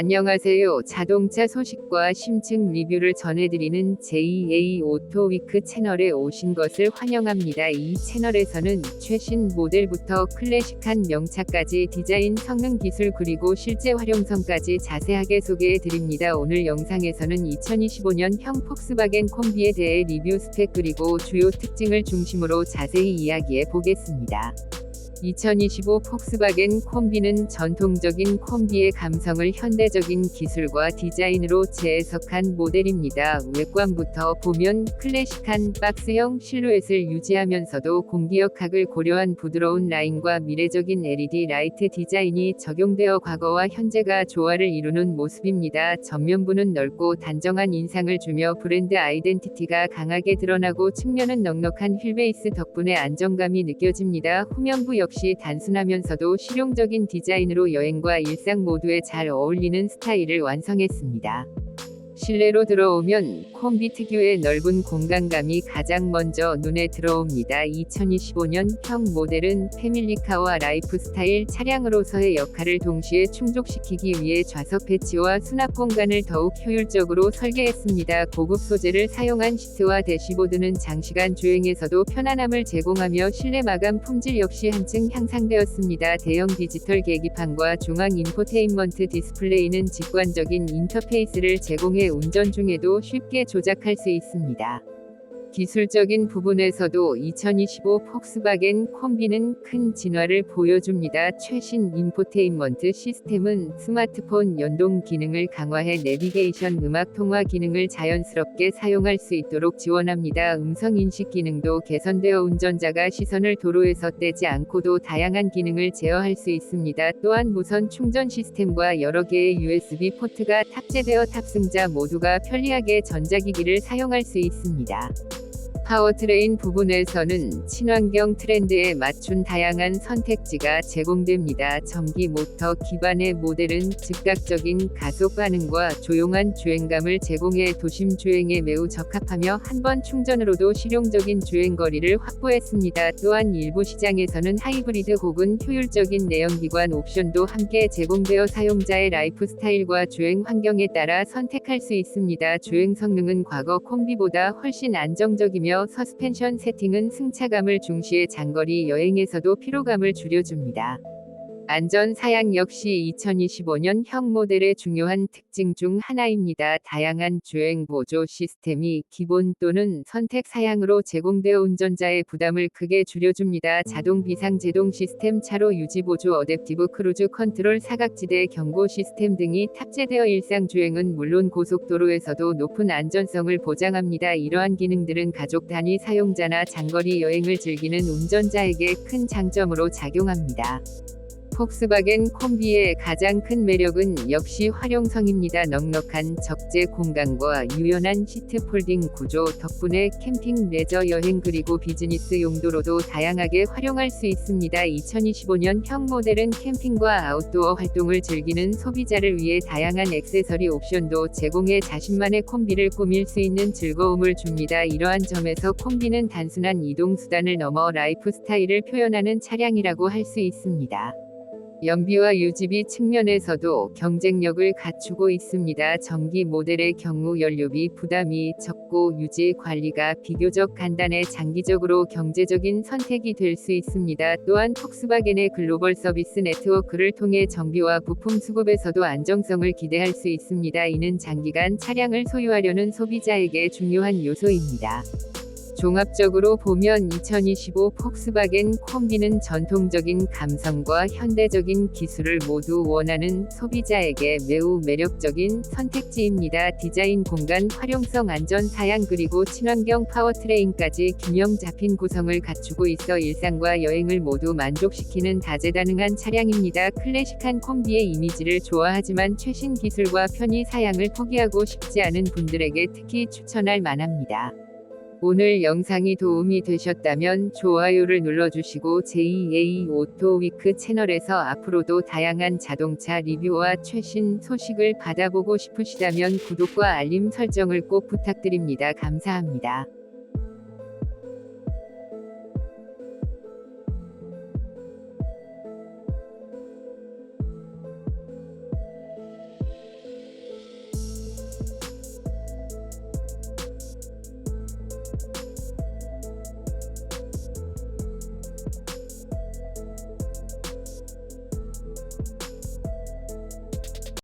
안녕하세요. 자동차 소식과 심층 리뷰를 전해드리는 JA 오토위크 채널에 오신 것을 환영합니다. 이 채널에서는 최신 모델부터 클래식한 명차까지 디자인, 성능, 기술 그리고 실제 활용성까지 자세하게 소개해 드립니다. 오늘 영상에서는 2025년형 폭스바겐 콤비에 대해 리뷰 스펙 그리고 주요 특징을 중심으로 자세히 이야기해 보겠습니다. 2025 폭스바겐 콤비는 전통적인 콤비의 감성을 현대적인 기술과 디자인으로 재해석한 모델입니다. 외관부터 보면 클래식한 박스형 실루엣을 유지하면서도 공기역학을 고려한 부드러운 라인과 미래적인 LED 라이트 디자인이 적용되어 과거와 현재가 조화를 이루는 모습입니다. 전면부는 넓고 단정한 인상을 주며 브랜드 아이덴티티가 강하게 드러나고 측면은 넉넉한 휠베이스 덕분에 안정감이 느껴집니다. 후면부 역시 단순하면서도 실용적인 디자인으로 여행과 일상 모두에 잘 어울리는 스타일을 완성했습니다. 실내로 들어오면 콤비 특유의 넓은 공간감이 가장 먼저 눈에 들어옵니다. 2025년형 모델은 패밀리카와 라이프스타일 차량으로서의 역할을 동시에 충족시키기 위해 좌석 배치와 수납 공간을 더욱 효율적으로 설계했습니다. 고급 소재를 사용한 시트와 대시보드는 장시간 주행에서도 편안함을 제공하며 실내 마감 품질 역시 한층 향상되었습니다. 대형 디지털 계기판과 중앙 인포테인먼트 디스플레이는 직관적인 인터페이스를 제공해 운전 중에도 쉽게 조작할 수 있습니다. 기술적인 부분에서도 2025 폭스바겐 콤비는 큰 진화를 보여줍니다. 최신 인포테인먼트 시스템은 스마트폰 연동 기능을 강화해 내비게이션 음악 통화 기능을 자연스럽게 사용할 수 있도록 지원합니다. 음성 인식 기능도 개선되어 운전자가 시선을 도로에서 떼지 않고도 다양한 기능을 제어할 수 있습니다. 또한 무선 충전 시스템과 여러 개의 USB 포트가 탑재되어 탑승자 모두가 편리하게 전자기기를 사용할 수 있습니다. 파워트레인 부분에서는 친환경 트렌드에 맞춘 다양한 선택지가 제공됩니다. 전기 모터 기반의 모델은 즉각적인 가속 반응과 조용한 주행감을 제공해 도심 주행에 매우 적합하며 한 번 충전으로도 실용적인 주행 거리를 확보했습니다. 또한 일부 시장에서는 하이브리드 혹은 효율적인 내연기관 옵션도 함께 제공되어 사용자의 라이프 스타일과 주행 환경에 따라 선택할 수 있습니다. 주행 성능은 과거 콤비보다 훨씬 안정적이 며 서스펜션 세팅은 승차감을 중시해 장거리 여행에서도 피로감을 줄여줍니다. 안전 사양 역시 2025년 형 모델의 중요한 특징 중 하나입니다. 다양한 주행 보조 시스템이 기본 또는 선택 사양으로 제공되어 운전자의 부담을 크게 줄여줍니다. 자동 비상 제동 시스템 차로 유지 보조 어댑티브 크루즈 컨트롤 사각지대 경고 시스템 등이 탑재되어 일상 주행은 물론 고속도로에서도 높은 안전성을 보장합니다. 이러한 기능들은 가족 단위 사용자나 장거리 여행을 즐기는 운전자에게 큰 장점으로 작용합니다. 폭스바겐 콤비의 가장 큰 매력은 역시 활용성입니다. 넉넉한 적재 공간과 유연한 시트 폴딩 구조 덕분에 캠핑, 레저 여행 그리고 비즈니스 용도로도 다양하게 활용할 수 있습니다. 2025년 형 모델은 캠핑과 아웃도어 활동을 즐기는 소비자를 위해 다양한 액세서리 옵션도 제공해 자신만의 콤비를 꾸밀 수 있는 즐거움을 줍니다. 이러한 점에서 콤비는 단순한 이동 수단을 넘어 라이프 스타일을 표현하는 차량이라고 할 수 있습니다. 연비와 유지비 측면에서도 경쟁력을 갖추고 있습니다. 전기 모델의 경우 연료비 부담이 적고 유지 관리가 비교적 간단해 장기적으로 경제적인 선택이 될 수 있습니다. 또한 폭스바겐의 글로벌 서비스 네트워크를 통해 정비와 부품 수급에서도 안정성을 기대할 수 있습니다. 이는 장기간 차량을 소유하려는 소비자에게 중요한 요소입니다. 종합적으로 보면 2025 폭스바겐 콤비는 전통적인 감성과 현대적인 기술을 모두 원하는 소비자에게 매우 매력적인 선택지입니다. 디자인 공간 활용성 안전 사양 그리고 친환경 파워트레인까지 균형 잡힌 구성을 갖추고 있어 일상과 여행을 모두 만족시키는 다재다능한 차량입니다. 클래식한 콤비의 이미지를 좋아하지만 최신 기술과 편의 사양을 포기하고 싶지 않은 분들에게 특히 추천할 만합니다. 오늘 영상이 도움이 되셨다면 좋아요를 눌러주시고 JA 오토위크 채널에서 앞으로도 다양한 자동차 리뷰와 최신 소식을 받아보고 싶으시다면 구독과 알림 설정을 꼭 부탁드립니다. 감사합니다.